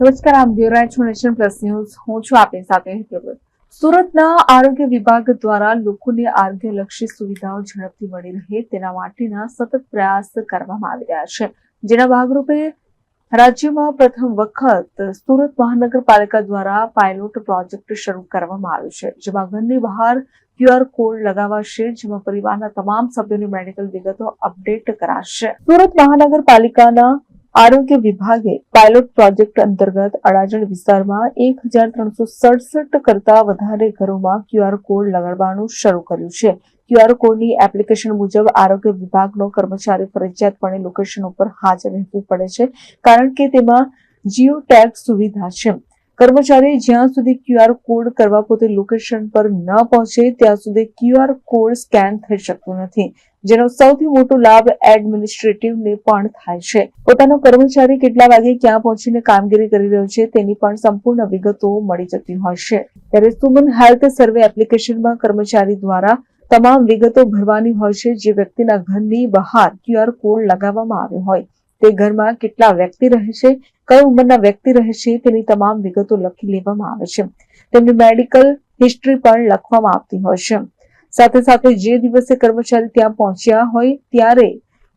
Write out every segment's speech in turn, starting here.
નમસ્કાર, આમ રહ્યા નેશન પ્લસ ન્યૂઝ. હું છું આપની સાથે હેતલ સુરતના આરોગ્ય વિભાગ દ્વારા લોકોને આરોગ્યલક્ષી સુવિધાઓ ઝડપથી મળી રહે તેના માટેના સતત પ્રયાસ કરવામાં આવી રહ્યા છે. જેના ભાગરૂપે રાજ્યમાં પ્રથમ વખત સુરત મહાનગરપાલિકા દ્વારા પાયલોટ પ્રોજેક્ટ શરૂ કરવામાં આવ્યો છે, જેમાં ઘરની બહાર ક્યુઆર કોડ લગાવાશે, જેમાં પરિવારના તમામ સભ્યોની મેડિકલ વિગતો અપડેટ કરાશે. સુરત મહાનગરપાલિકાના આરોગ્ય વિભાગે પાયલોટ પ્રોજેક્ટ અંતર્ગત અડાજણ વિસ્તારમાં એક હજાર ત્રણસો સડસઠ કરતા વધારે ઘરોમાં ક્યુઆર કોડ લગાડવાનું શરૂ કર્યું છે. ક્યુઆર કોડની એપ્લિકેશન મુજબ આરોગ્ય વિભાગનો કર્મચારી ફરજિયાતપણે લોકેશન ઉપર હાજર રહેવું પડે છે, કારણ કે તેમાં જીઓ ટેગ સુવિધા છે. કર્મચારી જ્યાં સુધી ક્યુઆર કોડ કરવા પોતે લોકેશન પર ન પહોંચે, ત્યાં સુધી ક્યુઆર કોડ સ્કેન થઈ શકતો નથી, જેનો સૌથી મોટો લાભ એડમિનિસ્ટ્રેટિવને પણ થાય છે. પોતાનો કર્મચારી કેટલા વાગે ક્યાં પહોંચીને કામગીરી કરી રહ્યો છે, તેની પણ સંપૂર્ણ વિગતો મળી જતી હોય છે. ત્યારે સુમન હેલ્થ સર્વે એપ્લિકેશનમાં કર્મચારી દ્વારા તમામ વિગતો ભરવાની હોય છે, જે વ્યક્તિના ઘરની બહાર ક્યુઆર કોડ લગાવવામાં આવ્યો હોય. તે ઘરમાં કેટલા વ્યક્તિ રહે છે કઈ ઉંમરના વ્યક્તિ રહે છે તેની તમામ વિગતો લખી લેવામાં આવે છે. તેમની મેડિકલ હિસ્ટ્રી પણ લખવામાં આવતી હોય છે. સાથે સાથે જે દિવસે કર્મચારી ત્યાં પહોંચ્યા હોય, ત્યારે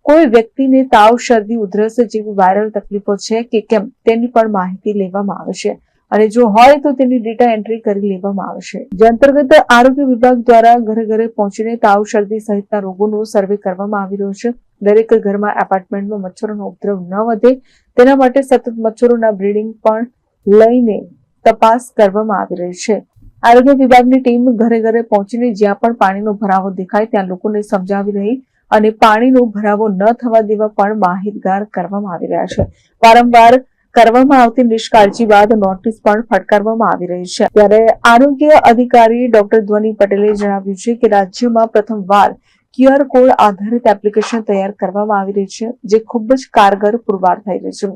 કોઈ વ્યક્તિને તાવ, શરદી, ઉધરસ જેવી વાયરલ તકલીફો છે કે કેમ, તેની પણ માહિતી લેવામાં આવે છે. અને જો હોય તો તેની ડેટા એન્ટ્રી કરી લેવામાં આવશે જે અંતર્ગત આરોગ્ય વિભાગ દ્વારા ઘરે ઘરે પહોંચીને તાવ, શરદી સહિતના રોગોનો સર્વે કરવામાં આવી રહ્યો છે. દરેક ઘરમાં એપાર્ટમેન્ટમાં મચ્છરોનો ઉપદ્રવ ન વધે, તેના માટે સતત મચ્છરોના બ્રીડિંગ પણ લઈને તપાસ કરવામાં આવી રહી છે. આરોગ્ય વિભાગની ટીમ ઘરે ઘરે પહોંચીને જ્યાં પણ પાણીનો ભરાવો દેખાય ત્યાં લોકોને સમજાવી રહી અને પાણીનો ભરાવો ન થવા દેવા પણ માહિતગાર કરવામાં આવી રહ્યા છે. વારંવાર કરવામાં આવતી નિષ્કાળજી બાદ નોટિસ પણ ફટકારવામાં આવી રહી છે. ત્યારે આરોગ્ય અધિકારી ડોક્ટર ધ્વની પટેલે જણાવ્યું છે કે રાજ્યમાં પ્રથમવાર ક્યુઆર કોડ આધારિત એપ્લિકેશન તૈયાર કરવામાં આવી રહી છે, જે ખૂબ જ કારગર પુરવાર થઈ રહી છે.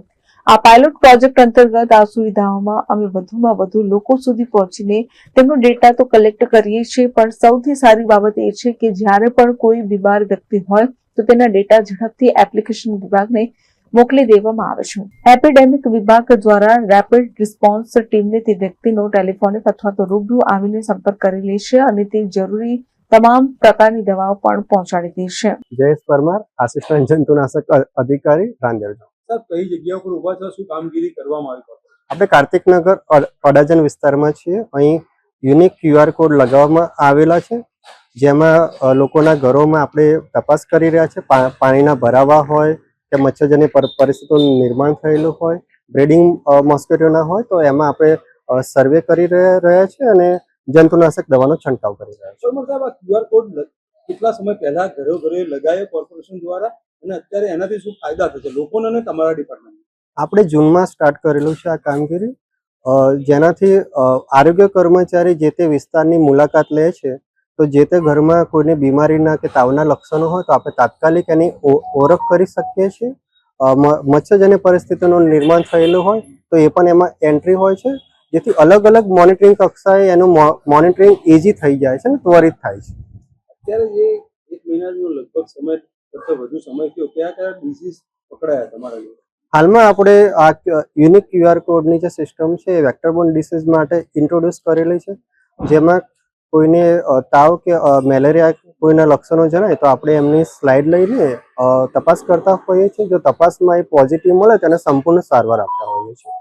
આ પાયલોટ પ્રોજેક્ટ અંતર્ગત આ સુવિધાઓમાં અમે વધુમાં વધુ લોકો સુધી પહોંચીને તેમનો ડેટા તો કલેક્ટ કરીએ છીએ, પણ સૌથી સારી બાબત એ છે કે જ્યારે પણ કોઈ બીમાર વ્યક્તિ હોય, તો તેના ડેટા ઝડપથી એપ્લિકેશન વિભાગને મોકલી દેવામાં આવે છે. એપિડેમિક વિભાગ દ્વારા રેપિડ રિસ્પોન્સ ટીમને તે વ્યક્તિનો ટેલિફોનિક અથવા તો રૂબરૂ આવીને સંપર્ક કરી લે છે અને તે જરૂરી તમામ પ્રકારની દવાઓ પણ પહોંચાડી દી છે. જયેશ પરમાર આસિસ્ટન્ટ જંતુનાશક અધિકારી રાંદેર સર કઈ જગ્યા ઉપર ઊભા છો? શું કામગીરી કરવામાં આવી છે? આપણે કાર્તિકનગર અડ- અડાજણ વિસ્તારમાં છીએ. અહીં યુનિક ક્યુઆર કોડ લગાવવામાં આવેલા છે જેમાં લોકોના ઘરોમાં આપણે તપાસ કરી રહ્યા છે. પા- પાણીના ભરાવા હોય કે મચ્છરજન્ય પર- પરિસ્થિતિનું નિર્માણ થયેલું હોય બ્રીડિંગ મોસ્કેટોના હોય તો એમાં આપણે સર્વે કરી રહ્યા રહ્યા છે અને જંતુનાશક દવાનો છંટકાવ કરી રહ્યા છે. ક્યુઆર કોડ કેટલા સમય પહેલા ઘરે ઘરે લગાયો કોર્પોરેશન દ્વારા અને અત્યારે એનાથી શું ફાયદા થશે? લોકોને અને તમારા ડિપાર્ટમેન્ટ આપણે જૂનમાં સ્ટાર્ટ કરેલું છે આ કામગીરી. જેનાથી આરોગ્ય કર્મચારી જે તે વિસ્તારની મુલાકાત લે છે તો જે તે ઘરમાં કોઈને બીમારીના કે તાવના લક્ષણો હોય તો આપણે તાત્કાલિક એની ઓળખ કરી શકીએ છીએ. મચ્છરજન્ય પરિસ્થિતિનું નિર્માણ થયેલું હોય તો એ પણ એમાં એન્ટ્રી હોય છે. જેથી અલગ અલગ મોનિટરિંગ કક્ષાએ એનું મોનિટરિંગ ઇઝી થઈ જાય છે ને ત્વરિત થાય છે. અત્યારે જે એક મહિનાનો લગભગ સમય કરતાં વધુ સમય થયો કયા કયા ડિસીઝ પકડાયા તમારા હાલમાં આપણે આ યુનિક ક્યુઆર કોડની જે સિસ્ટમ છે એ વેક્ટરબોર્ન ડિસીઝ માટે ઇન્ટ્રોડ્યુસ કરેલી છે. જેમાં કોઈને તાવ કે મેલેરિયા કોઈના લક્ષણો જણાય તો આપણે એમની સ્લાઇડ લઈને તપાસ કરતા હોઈએ છીએ. જો તપાસમાં એ પોઝિટિવ મળે તેને સંપૂર્ણ સારવાર આપતા હોઈએ છીએ.